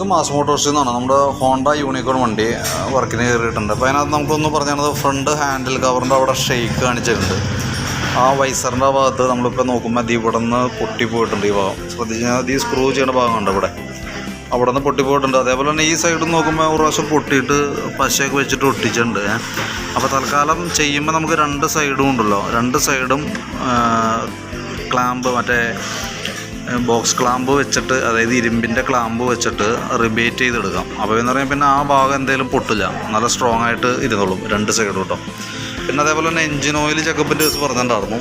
ഇത് മാസ് മോട്ടോഴ്സിൽ നിന്നാണ് നമ്മുടെ ഹോണ്ട യൂണിക്കോൺ വണ്ടി വർക്കിന് കയറിയിട്ടുണ്ട്. അപ്പോൾ അതിനകത്ത് നമുക്കൊന്ന് പറഞ്ഞത് ഫ്രണ്ട് ഹാൻഡിൽ കവറിന്റെ അവിടെ ഷെയ്ക്ക് കാണിച്ചിട്ടുണ്ട്. ആ വൈസറിന്റെ ഭാഗത്ത് നമ്മളിപ്പോൾ നോക്കുമ്പോൾ അത് ഇവിടെ നിന്ന് പൊട്ടിപ്പോയിട്ടുണ്ട് ഈ ഭാഗം. ശ്രദ്ധിച്ചു അത് ഈ സ്ക്രൂ ചെയ്യേണ്ട ഭാഗമുണ്ട് ഇവിടെ. അവിടെ നിന്ന് പൊട്ടിപ്പോയിട്ടുണ്ട് അതേപോലെ തന്നെ ഈ സൈഡിൽ നോക്കുമ്പോൾ ഒരു പ്രാവശ്യം പൊട്ടിയിട്ട് പശയൊക്കെ വെച്ചിട്ട് ഒട്ടിച്ചിട്ടുണ്ട്. അപ്പോൾ തൽക്കാലം ചെയ്യുമ്പോൾ നമുക്ക് രണ്ട് സൈഡും ഉണ്ടല്ലോ. രണ്ട് സൈഡും ക്ലാമ്പ് മറ്റേ ബോക്സ് ക്ലാമ്പ് വെച്ചിട്ട് അതായത് ഇരുമ്പിന്റെ ക്ലാമ്പ് വെച്ചിട്ട് റിബേറ്റ് ചെയ്തെടുക്കാം. അപ്പോൾ എന്ന് പറയുമ്പോൾ പിന്നെ ആ ഭാഗം എന്തെങ്കിലും പൊട്ടില്ല. നല്ല സ്ട്രോങ് ആയിട്ട് ഇരുന്നോളും. രണ്ട് സൈഡും കേട്ടോ പിന്നെ അതേപോലെ തന്നെ എൻജിൻ ഓയിൽ ചെക്കപ്പിന്റെ ദിവസം പറഞ്ഞിട്ടുണ്ടായിരുന്നു.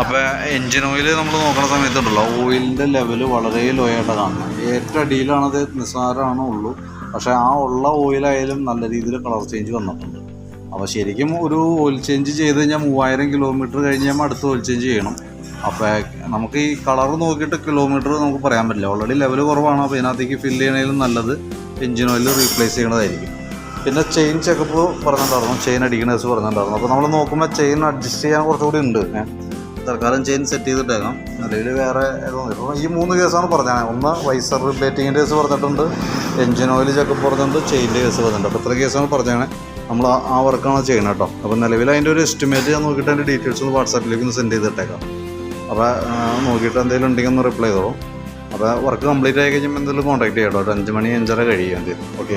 അപ്പോൾ എൻജിൻ ഓയിൽ നമ്മൾ നോക്കുന്ന സമയത്തുണ്ടല്ലോ ഓയിലിന്റെ ലെവൽ വളരെ ലോ ആയിട്ടാണ് കാണുന്നത് ഏറ്റവും അടിയിലാണത് നിസ്സാരമാണ് ഉള്ളൂ. പക്ഷേ ആ ഉള്ള ഓയിലായാലും നല്ല രീതിയിൽ കളർ ചേഞ്ച് വന്നിട്ടുണ്ട്. അപ്പോൾ ശരിക്കും ഒരു ഓയിൽ ചേഞ്ച് ചെയ്ത് കഴിഞ്ഞാൽ മൂവായിരം കിലോമീറ്റർ കഴിഞ്ഞാൽ അടുത്ത ഓയിൽ ചേഞ്ച് ചെയ്യണം. അപ്പോൾ നമുക്ക് ഈ കളർ നോക്കിയിട്ട് കിലോമീറ്റർ നമുക്ക് പറയാൻ പറ്റില്ല. ഓൾറെഡി ലെവൽ കുറവാണ് അപ്പോൾ ഇതിനകത്തേക്ക് ഫില്ല് ചെയ്യണേലും നല്ലത് എഞ്ചിൻ ഓയിൽ റീപ്ലേസ് ചെയ്യണതായിരിക്കും. പിന്നെ ചെയിൻ ചെക്കപ്പ് പറഞ്ഞിട്ടുണ്ടായിരുന്നു ചെയിൻ അടിക്കണ കേസ് പറഞ്ഞിട്ടുണ്ടായിരുന്നു. അപ്പോൾ നമ്മൾ നോക്കുമ്പോൾ ചെയിൻ അഡ്ജസ്റ്റ് ചെയ്യാൻ കുറച്ചുകൂടി ഉണ്ട്. തൽക്കാലം ചെയിൻ സെറ്റ് ചെയ്തിട്ടേക്കാം. നിലവിൽ വേറെ ഇപ്പോൾ ഈ മൂന്ന് കേസാണ് പറഞ്ഞത്. ഒന്ന് വൈസർ റിപ്പേറ്റിങ്ങിന്റെ കേസ് പറഞ്ഞിട്ടുണ്ട് എഞ്ചിൻ ഓയിൽ ചെക്കപ്പ് പറഞ്ഞിട്ടുണ്ട് ചെയിന്റെ കേസ് പറഞ്ഞിട്ടുണ്ട്. അപ്പോൾ ഇത്ര കേസാണ് പറഞ്ഞത്. നമ്മൾ ആ- വർക്കാണ് ചെയ്യുന്നത് കേട്ടോ. അപ്പോൾ നിലവിൽ അതിന്റെ ഒരു എസ്റ്റിമേറ്റ് ഞാൻ നോക്കിയിട്ട് അതിന്റെ ഡീറ്റെയിൽസ് ഒന്ന് വാട്സാപ്പിലേക്ക് ഒന്ന് സെൻഡ് ചെയ്തിട്ടേക്കാം. അപ്പോൾ നോക്കിയിട്ട് എന്തെങ്കിലും ഉണ്ടെങ്കിൽ ഒന്ന് റിപ്ലൈ ചെയ്തോളൂ. അപ്പോൾ വർക്ക് കംപ്ലീറ്റ് ആയി കഴിയുമ്പോൾ എന്തെങ്കിലും കോൺടാക്ട് ചെയ്യാം കേട്ടോ. ഒരു അഞ്ച് മണി അഞ്ചര കഴിയും ഓക്കെ